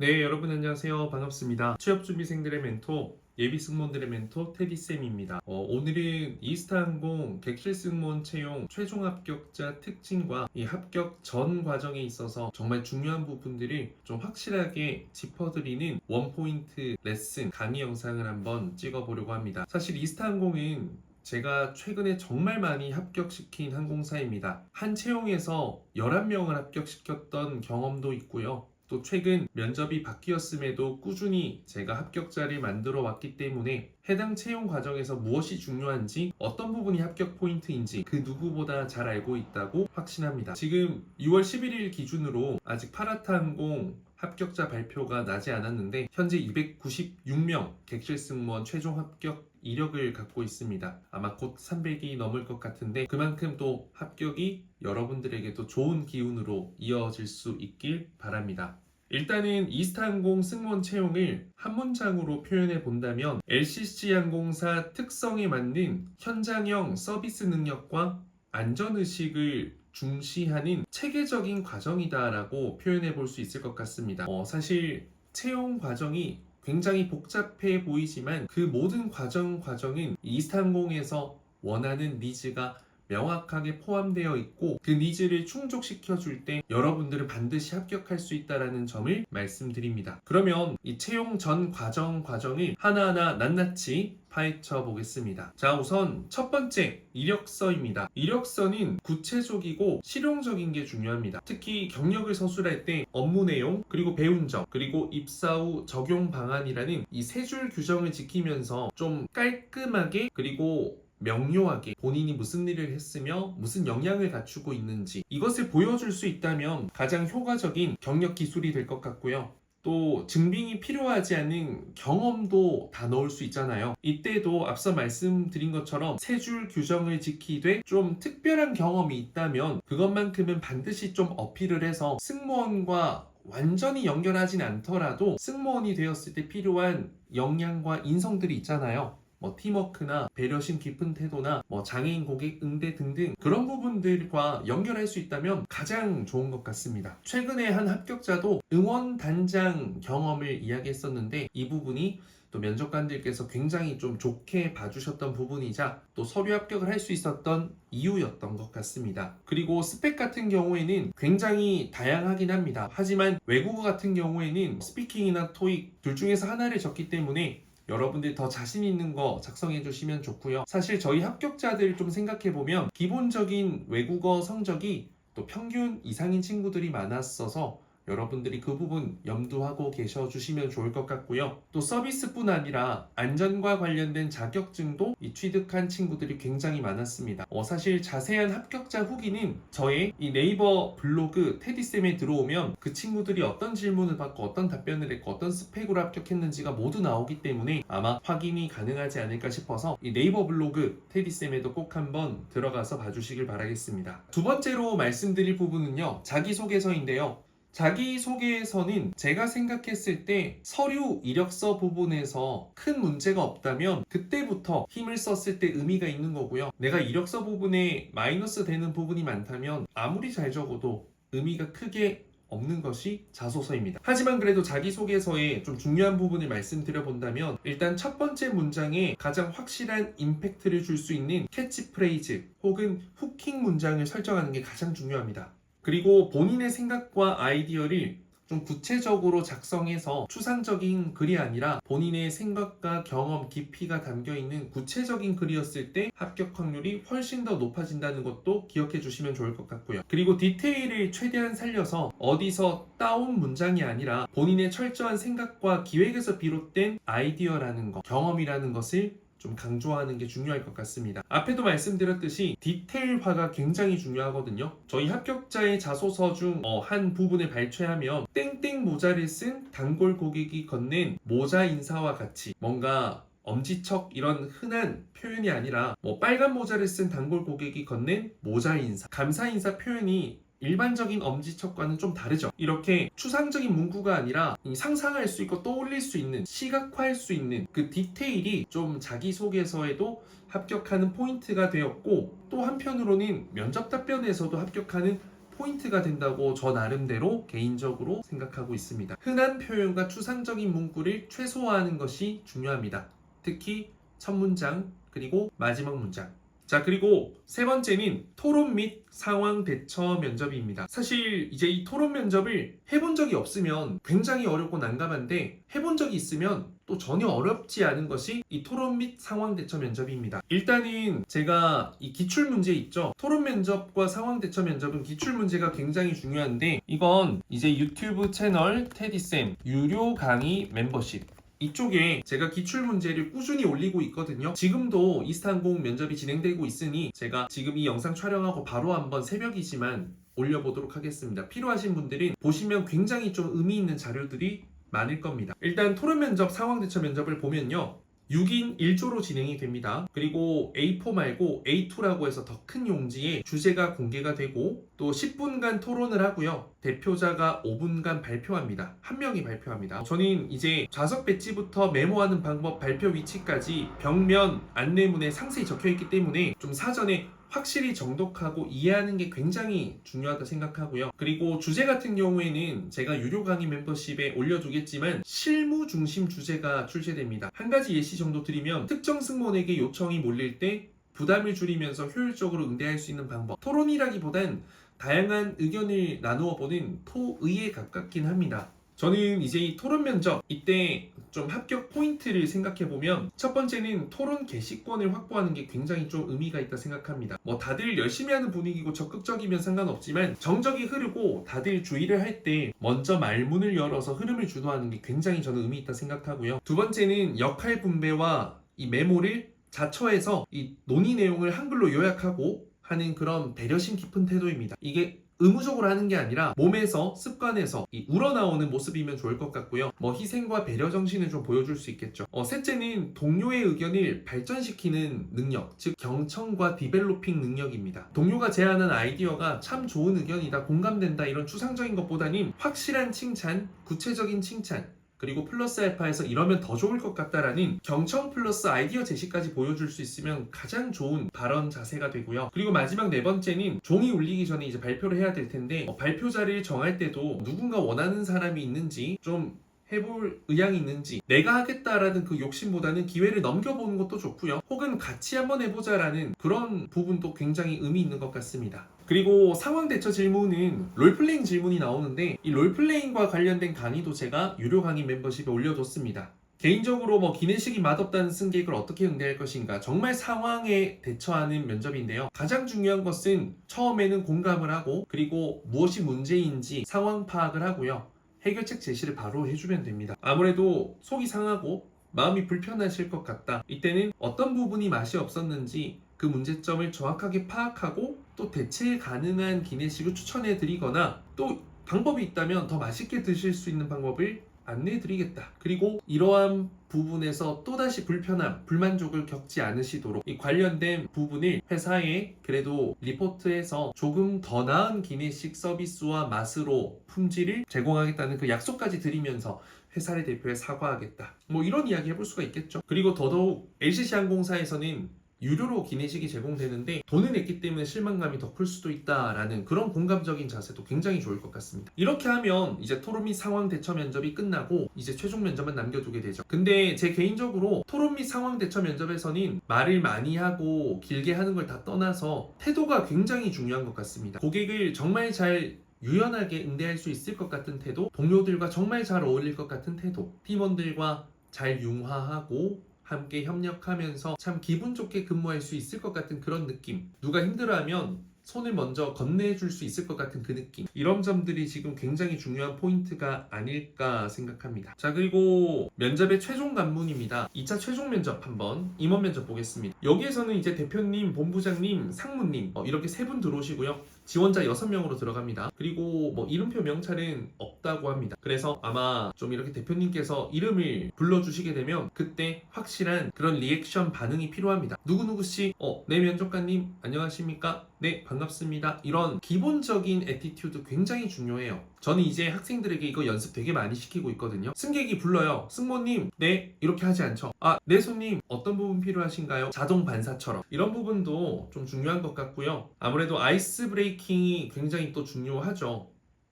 네, 여러분 안녕하세요. 반갑습니다. 취업준비생들의 멘토, 예비 승무원들의 멘토 테디쌤입니다. 어, 오늘은 이스타항공 객실 승무원 채용 최종 합격자 특징과 이 합격 전 과정에 있어서 정말 중요한 부분들을 좀 확실하게 짚어드리는 원포인트 레슨 강의 영상을 한번 찍어보려고 합니다. 사실 이스타항공은 제가 최근에 정말 많이 합격시킨 항공사입니다. 한 채용에서 11명을 합격시켰던 경험도 있고요. 또 최근 면접이 바뀌었음에도 꾸준히 제가 합격자를 만들어 왔기 때문에 해당 채용 과정에서 무엇이 중요한지 어떤 부분이 합격 포인트인지 그 누구보다 잘 알고 있다고 확신합니다. 지금 6월 11일 기준으로 아직 파라타항공 합격자 발표가 나지 않았는데 현재 296명 객실 승무원 최종 합격 이력을 갖고 있습니다. 아마 곧 300이 넘을 것 같은데 그만큼 또 합격이 여러분들에게도 좋은 기운으로 이어질 수 있길 바랍니다. 일단은 이스타항공 승무원 채용을 한 문장으로 표현해 본다면 LCC 항공사 특성에 맞는 현장형 서비스 능력과 안전의식을 중시하는 체계적인 과정이다라고 표현해 볼 수 있을 것 같습니다. 어, 사실 채용 과정이 굉장히 복잡해 보이지만 그 모든 과정 과정은 이스타항공에서 원하는 니즈가 명확하게 포함되어 있고 그 니즈를 충족시켜 줄 때 여러분들은 반드시 합격할 수 있다라는 점을 말씀드립니다. 그러면 이 채용 전 과정 과정을 하나하나 낱낱이 파헤쳐 보겠습니다. 자, 우선 첫 번째 이력서입니다. 이력서는 구체적이고 실용적인 게 중요합니다. 특히 경력을 서술할 때 업무 내용, 그리고 배운 점, 그리고 입사 후 적용 방안이라는 이 세 줄 규정을 지키면서 좀 깔끔하게 그리고 명료하게 본인이 무슨 일을 했으며 무슨 역량을 갖추고 있는지 이것을 보여줄 수 있다면 가장 효과적인 경력 기술이 될 것 같고요. 또 증빙이 필요하지 않은 경험도 다 넣을 수 있잖아요. 이때도 앞서 말씀드린 것처럼 세 줄 규정을 지키되 좀 특별한 경험이 있다면 그것만큼은 반드시 좀 어필을 해서 승무원과 완전히 연결하진 않더라도 승무원이 되었을 때 필요한 역량과 인성들이 있잖아요. 뭐 팀워크나 배려심 깊은 태도나 뭐 장애인 고객 응대 등등 그런 부분들과 연결할 수 있다면 가장 좋은 것 같습니다. 최근에 한 합격자도 응원 단장 경험을 이야기했었는데 이 부분이 또 면접관들께서 굉장히 좀 좋게 봐주셨던 부분이자 또 서류 합격을 할 수 있었던 이유였던 것 같습니다. 그리고 스펙 같은 경우에는 굉장히 다양하긴 합니다. 하지만 외국어 같은 경우에는 스피킹이나 토익 둘 중에서 하나를 적기 때문에 여러분들 더 자신 있는 거 작성해 주시면 좋고요. 사실 저희 합격자들 좀 생각해 보면 기본적인 외국어 성적이 또 평균 이상인 친구들이 많았어서 여러분들이 그 부분 염두하고 계셔 주시면 좋을 것 같고요. 또 서비스뿐 아니라 안전과 관련된 자격증도 이 취득한 친구들이 굉장히 많았습니다. 어, 사실 자세한 합격자 후기는 저의 이 네이버 블로그 테디쌤에 들어오면 그 친구들이 어떤 질문을 받고 어떤 답변을 했고 어떤 스펙으로 합격했는지가 모두 나오기 때문에 아마 확인이 가능하지 않을까 싶어서 이 네이버 블로그 테디쌤에도 꼭 한번 들어가서 봐주시길 바라겠습니다. 두 번째로 말씀드릴 부분은요. 자기소개서인데요. 자기소개서는 제가 생각했을 때 서류 이력서 부분에서 큰 문제가 없다면 그때부터 힘을 썼을 때 의미가 있는 거고요. 내가 이력서 부분에 마이너스 되는 부분이 많다면 아무리 잘 적어도 의미가 크게 없는 것이 자소서입니다. 하지만 그래도 자기소개서에 좀 중요한 부분을 말씀드려 본다면 일단 첫 번째 문장에 가장 확실한 임팩트를 줄 수 있는 캐치프레이즈 혹은 후킹 문장을 설정하는 게 가장 중요합니다. 그리고 본인의 생각과 아이디어를 좀 구체적으로 작성해서 추상적인 글이 아니라 본인의 생각과 경험, 깊이가 담겨 있는 구체적인 글이었을 때 합격 확률이 훨씬 더 높아진다는 것도 기억해 주시면 좋을 것 같고요. 그리고 디테일을 최대한 살려서 어디서 따온 문장이 아니라 본인의 철저한 생각과 기획에서 비롯된 아이디어라는 것, 경험이라는 것을 좀 강조하는 게 중요할 것 같습니다. 앞에도 말씀드렸듯이 디테일화가 굉장히 중요하거든요. 저희 합격자의 자소서 중 한 부분을 발췌하면 땡땡 모자를 쓴 단골 고객이 건넨 모자 인사와 같이 뭔가 엄지척 이런 흔한 표현이 아니라 뭐 빨간 모자를 쓴 단골 고객이 건넨 모자 인사, 감사 인사 표현이 일반적인 엄지척과는 좀 다르죠. 이렇게 추상적인 문구가 아니라 이 상상할 수 있고 떠올릴 수 있는 시각화할 수 있는 그 디테일이 좀 자기소개서에도 합격하는 포인트가 되었고 또 한편으로는 면접 답변에서도 합격하는 포인트가 된다고 저 나름대로 개인적으로 생각하고 있습니다. 흔한 표현과 추상적인 문구를 최소화하는 것이 중요합니다. 특히 첫 문장 그리고 마지막 문장. 자, 그리고 세 번째는 토론 및 상황 대처 면접입니다. 사실 이제 이 토론 면접을 해본 적이 없으면 굉장히 어렵고 난감한데 해본 적이 있으면 또 전혀 어렵지 않은 것이 이 토론 및 상황 대처 면접입니다. 일단은 제가 이 기출 문제 있죠. 토론 면접과 상황 대처 면접은 기출 문제가 굉장히 중요한데 이건 이제 유튜브 채널 테디쌤 유료 강의 멤버십 이쪽에 제가 기출 문제를 꾸준히 올리고 있거든요. 지금도 이스탄공 면접이 진행되고 있으니 제가 지금 이 영상 촬영하고 바로 한번 새벽이지만 올려보도록 하겠습니다. 필요하신 분들은 보시면 굉장히 좀 의미 있는 자료들이 많을 겁니다. 일단 토론 면접, 상황 대처 면접을 보면요. 6인 1조로 진행이 됩니다. 그리고 A4 말고 A2라고 해서 더 큰 용지에 주제가 공개가 되고 또 10분간 토론을 하고요. 대표자가 5분간 발표합니다. 한 명이 발표합니다. 저는 이제 좌석 배치부터 메모하는 방법, 발표 위치까지 벽면 안내문에 상세히 적혀 있기 때문에 좀 사전에 확실히 정독하고 이해하는 게 굉장히 중요하다 생각하고요. 그리고 주제 같은 경우에는 제가 유료 강의 멤버십에 올려두겠지만 실무 중심 주제가 출제됩니다. 한 가지 예시 정도 드리면 특정 승무원에게 요청이 몰릴 때 부담을 줄이면서 효율적으로 응대할 수 있는 방법. 토론이라기보단 다양한 의견을 나누어 보는 토의에 가깝긴 합니다. 저는 이제 이 토론 면접 이때 좀 합격 포인트를 생각해 보면 첫 번째는 토론 게시권을 확보하는 게 굉장히 좀 의미가 있다 생각합니다. 뭐 다들 열심히 하는 분위기고 적극적이면 상관없지만 정적이 흐르고 다들 주의를 할 때 먼저 말문을 열어서 흐름을 주도하는 게 굉장히 저는 의미 있다 생각하고요. 두 번째는 역할 분배와 이 메모를 자처해서 이 논의 내용을 한글로 요약하고 하는 그런 배려심 깊은 태도입니다. 이게 의무적으로 하는 게 아니라 몸에서 습관에서 이 우러나오는 모습이면 좋을 것 같고요. 뭐 희생과 배려 정신을 좀 보여줄 수 있겠죠. 어, 셋째는 동료의 의견을 발전시키는 능력, 즉 경청과 디벨로핑 능력입니다. 동료가 제안한 아이디어가 참 좋은 의견이다, 공감된다 이런 추상적인 것보다는 확실한 칭찬, 구체적인 칭찬, 그리고 플러스 알파에서 이러면 더 좋을 것 같다라는 경청 플러스 아이디어 제시까지 보여줄 수 있으면 가장 좋은 발언 자세가 되고요. 그리고 마지막 네 번째는 종이 울리기 전에 이제 발표를 해야 될 텐데 어, 발표자를 정할 때도 누군가 원하는 사람이 있는지 좀 해볼 의향이 있는지 내가 하겠다라는 그 욕심보다는 기회를 넘겨보는 것도 좋고요. 혹은 같이 한번 해보자라는 그런 부분도 굉장히 의미 있는 것 같습니다. 그리고 상황 대처 질문은 롤플레잉 질문이 나오는데 이 롤플레잉과 관련된 강의도 제가 유료 강의 멤버십에 올려뒀습니다. 개인적으로 뭐 기내식이 맛없다는 승객을 어떻게 응대할 것인가 정말 상황에 대처하는 면접인데요. 가장 중요한 것은 처음에는 공감을 하고 그리고 무엇이 문제인지 상황 파악을 하고요. 해결책 제시를 바로 해주면 됩니다. 아무래도 속이 상하고 마음이 불편하실 것 같다. 이때는 어떤 부분이 맛이 없었는지 그 문제점을 정확하게 파악하고 또 대체 가능한 기내식을 추천해 드리거나 또 방법이 있다면 더 맛있게 드실 수 있는 방법을 안내해 드리겠다. 그리고 이러한 부분에서 또다시 불편함, 불만족을 겪지 않으시도록 이 관련된 부분을 회사에 그래도 리포트해서 조금 더 나은 기내식 서비스와 맛으로 품질을 제공하겠다는 그 약속까지 드리면서 회사를 대표해 사과하겠다. 뭐 이런 이야기 해볼 수가 있겠죠. 그리고 더더욱 LCC 항공사에서는 유료로 기내식이 제공되는데 돈을 냈기 때문에 실망감이 더 클 수도 있다라는 그런 공감적인 자세도 굉장히 좋을 것 같습니다. 이렇게 하면 이제 토론 및 상황 대처 면접이 끝나고 이제 최종 면접만 남겨두게 되죠. 근데 제 개인적으로 토론 및 상황 대처 면접에서는 말을 많이 하고 길게 하는 걸 다 떠나서 태도가 굉장히 중요한 것 같습니다. 고객을 정말 잘 유연하게 응대할 수 있을 것 같은 태도, 동료들과 정말 잘 어울릴 것 같은 태도, 팀원들과 잘 융화하고 함께 협력하면서 참 기분 좋게 근무할 수 있을 것 같은 그런 느낌. 누가 힘들어하면 손을 먼저 건네줄 수 있을 것 같은 그 느낌. 이런 점들이 지금 굉장히 중요한 포인트가 아닐까 생각합니다. 자, 그리고 면접의 최종 관문입니다. 2차 최종 면접 한번 임원 면접 보겠습니다. 여기에서는 이제 대표님, 본부장님, 상무님 어, 이렇게 세 분 들어오시고요. 지원자 6명으로 들어갑니다. 그리고 뭐 이름표 명찰은 없다고 합니다. 그래서 아마 좀 이렇게 대표님께서 이름을 불러주시게 되면 그때 확실한 그런 리액션 반응이 필요합니다. 누구누구씨, 어, 네 면접관님, 안녕하십니까? 네, 반갑습니다. 이런 기본적인 애티튜드 굉장히 중요해요. 저는 이제 학생들에게 이거 연습 되게 많이 시키고 있거든요. 승객이 불러요. 승모님, 네, 이렇게 하지 않죠. 아, 네, 손님, 어떤 부분 필요하신가요? 자동 반사처럼. 이런 부분도 좀 중요한 것 같고요. 아무래도 아이스 브레이크 브레이킹이 굉장히 또 중요하죠.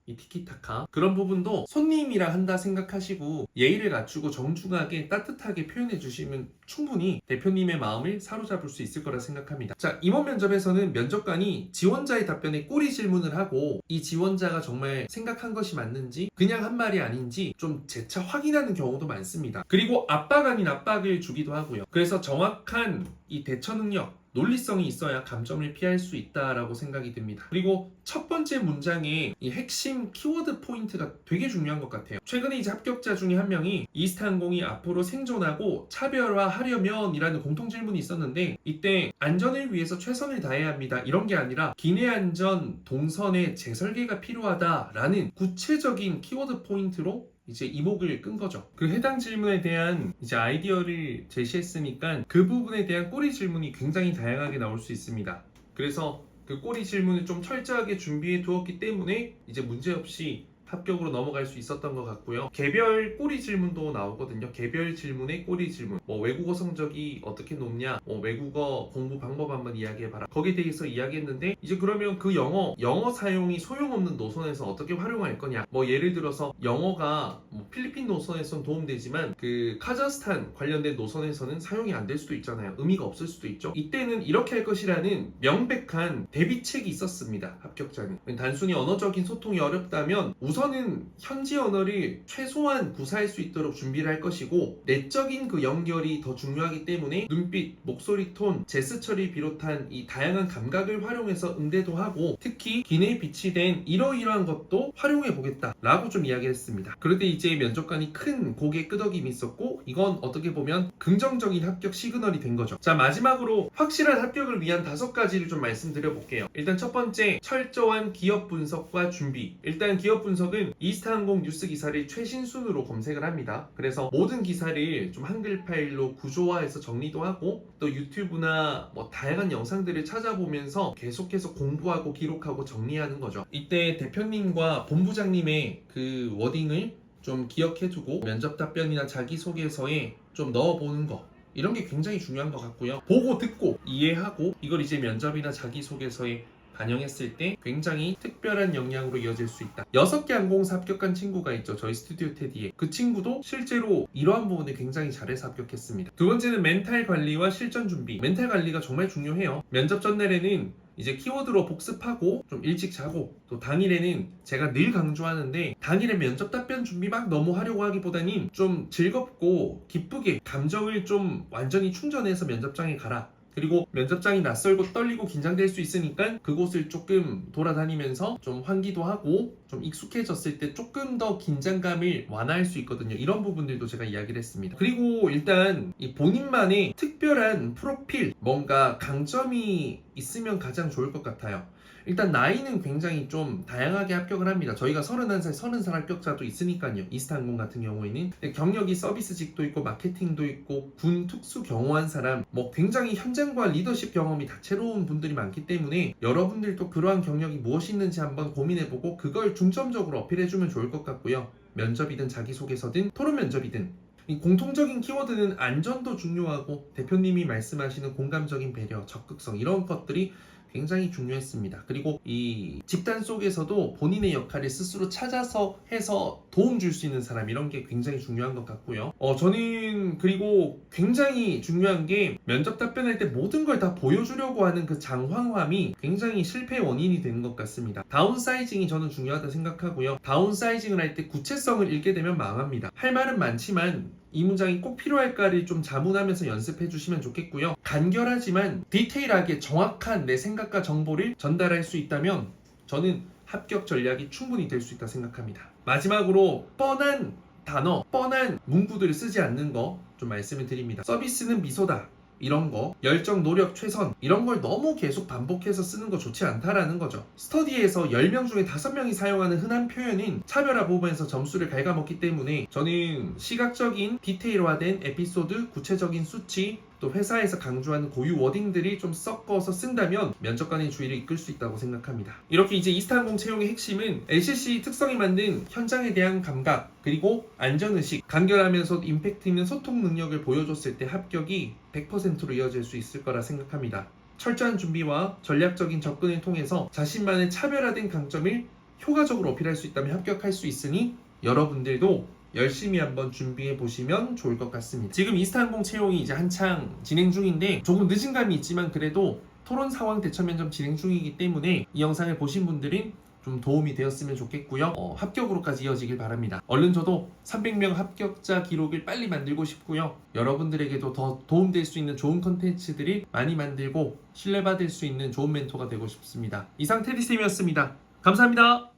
이 티키타카 그런 부분도 손님이라 한다 생각하시고 예의를 갖추고 정중하게 따뜻하게 표현해 주시면 충분히 대표님의 마음을 사로잡을 수 있을 거라 생각합니다. 자 임원 면접에서는 면접관이 지원자의 답변에 꼬리 질문을 하고 이 지원자가 정말 생각한 것이 맞는지 그냥 한 말이 아닌지 좀 재차 확인하는 경우도 많습니다. 그리고 압박 아닌 압박을 주기도 하고요. 그래서 정확한 이 대처 능력 논리성이 있어야 감점을 피할 수 있다라고 생각이 듭니다. 그리고 첫 번째 문장의 이 핵심 키워드 포인트가 되게 중요한 것 같아요. 최근에 이제 합격자 중에 한 명이 이스타항공이 앞으로 생존하고 차별화하려면이라는 공통 질문이 있었는데 이때 안전을 위해서 최선을 다해야 합니다. 이런 게 아니라 기내 안전 동선의 재설계가 필요하다라는 구체적인 키워드 포인트로 이제 이목을 끈 거죠. 그 해당 질문에 대한 이제 아이디어를 제시했으니까 그 부분에 대한 꼬리 질문이 굉장히 다양하게 나올 수 있습니다. 그래서 그 꼬리 질문을 좀 철저하게 준비해 두었기 때문에 이제 문제 없이 합격으로 넘어갈 수 있었던 것 같고요. 개별 꼬리 질문도 나오거든요. 개별 질문의 꼬리 질문. 뭐 외국어 성적이 어떻게 높냐? 뭐 외국어 공부 방법 한번 이야기해봐라. 거기에 대해서 이야기했는데 이제 그러면 그 영어 영어 사용이 소용없는 노선에서 어떻게 활용할 거냐? 뭐 예를 들어서 영어가 뭐 필리핀 노선에선 도움되지만 그 카자흐스탄 관련된 노선에서는 사용이 안 될 수도 있잖아요. 의미가 없을 수도 있죠. 이때는 이렇게 할 것이라는 명백한 대비책이 있었습니다. 합격자는 단순히 언어적인 소통이 어렵다면 우선 은 현지 언어를 최소한 구사할 수 있도록 준비를 할 것이고 내적인 그 연결이 더 중요하기 때문에 눈빛, 목소리 톤, 제스 처리 비롯한 이 다양한 감각을 활용해서 응대도 하고 특히 기내에 비치된 이러이러한 것도 활용해 보겠다 라고 좀 이야기했습니다. 그런데 이제 면접관이 큰 고개 끄덕임이 있었고 이건 어떻게 보면 긍정적인 합격 시그널이 된 거죠. 자 마지막으로 확실한 합격을 위한 다섯 가지를 좀 말씀드려 볼게요. 일단 첫 번째 철저한 기업 분석과 준비. 일단 기업 분석 은 이스타항공 뉴스 기사를 최신 순으로 검색을 합니다. 그래서 모든 기사를 좀 한글 파일로 구조화해서 정리도 하고 또 유튜브나 뭐 다양한 영상들을 찾아보면서 계속해서 공부하고 기록하고 정리하는 거죠. 이때 대표님과 본부장님의 그 워딩을 좀 기억해두고 면접 답변이나 자기소개서에 좀 넣어보는 거 이런 게 굉장히 중요한 것 같고요. 보고 듣고 이해하고 이걸 이제 면접이나 자기소개서에 반영했을 때 굉장히 특별한 영향으로 이어질 수 있다. 6개 항공사 합격한 친구가 있죠. 저희 스튜디오 테디에. 그 친구도 실제로 이러한 부분을 굉장히 잘해서 합격했습니다. 두 번째는 멘탈 관리와 실전 준비. 멘탈 관리가 정말 중요해요. 면접 전날에는 이제 키워드로 복습하고 좀 일찍 자고 또 당일에는 제가 늘 강조하는데 당일에 면접 답변 준비 막 너무 하려고 하기보다는 좀 즐겁고 기쁘게 감정을 좀 완전히 충전해서 면접장에 가라. 그리고 면접장이 낯설고 떨리고 긴장될 수 있으니까 그곳을 조금 돌아다니면서 좀 환기도 하고 좀 익숙해졌을 때 조금 더 긴장감을 완화할 수 있거든요. 이런 부분들도 제가 이야기를 했습니다. 그리고 일단 이 본인만의 특별한 프로필, 뭔가 강점이 있으면 가장 좋을 것 같아요. 일단 나이는 굉장히 좀 다양하게 합격을 합니다. 저희가 31살, 30살 합격자도 있으니까요. 이스타항공 같은 경우에는 경력이 서비스직도 있고 마케팅도 있고 군 특수 경호한 사람 뭐 굉장히 현장과 리더십 경험이 다채로운 분들이 많기 때문에 여러분들도 그러한 경력이 무엇이 있는지 한번 고민해보고 그걸 중점적으로 어필해주면 좋을 것 같고요. 면접이든 자기소개서든 토론 면접이든 이 공통적인 키워드는 안전도 중요하고 대표님이 말씀하시는 공감적인 배려, 적극성 이런 것들이 굉장히 중요했습니다. 그리고 이 집단 속에서도 본인의 역할을 스스로 찾아서 해서 도움 줄 수 있는 사람 이런 게 굉장히 중요한 것 같고요. 어 저는 그리고 굉장히 중요한 게 면접 답변할 때 모든 걸 다 보여주려고 하는 그 장황함이 굉장히 실패의 원인이 되는 것 같습니다. 다운사이징이 저는 중요하다 생각하고요. 다운사이징을 할 때 구체성을 잃게 되면 망합니다. 할 말은 많지만 이 문장이 꼭 필요할까를 좀 자문하면서 연습해 주시면 좋겠고요. 간결하지만 디테일하게 정확한 내 생각과 정보를 전달할 수 있다면 저는 합격 전략이 충분히 될 수 있다 생각합니다. 마지막으로 뻔한 단어, 뻔한 문구들을 쓰지 않는 거 좀 말씀을 드립니다. 서비스는 미소다. 이런 거, 열정, 노력, 최선 이런 걸 너무 계속 반복해서 쓰는 거 좋지 않다라는 거죠. 스터디에서 10명 중에 5명이 사용하는 흔한 표현인 차별화 부분에서 점수를 갉아먹기 때문에 저는 시각적인 디테일화된 에피소드, 구체적인 수치, 또 회사에서 강조하는 고유 워딩들이 좀 섞어서 쓴다면 면접관의 주의를 이끌 수 있다고 생각합니다. 이렇게 이제 이스타항공 채용의 핵심은 LCC 특성이 만든 현장에 대한 감각 그리고 안전의식, 간결하면서 임팩트 있는 소통 능력을 보여줬을 때 합격이 100%로 이어질 수 있을 거라 생각합니다. 철저한 준비와 전략적인 접근을 통해서 자신만의 차별화된 강점을 효과적으로 어필할 수 있다면 합격할 수 있으니 여러분들도 열심히 한번 준비해 보시면 좋을 것 같습니다. 지금 이스타항공 채용이 이제 한창 진행 중인데 조금 늦은 감이 있지만 그래도 토론 상황 대처 면접 진행 중이기 때문에 이 영상을 보신 분들은 좀 도움이 되었으면 좋겠고요. 어, 합격으로까지 이어지길 바랍니다. 얼른 저도 300명 합격자 기록을 빨리 만들고 싶고요. 여러분들에게도 더 도움될 수 있는 좋은 컨텐츠들이 많이 만들고 신뢰받을 수 있는 좋은 멘토가 되고 싶습니다. 이상 테디쌤이었습니다. 감사합니다.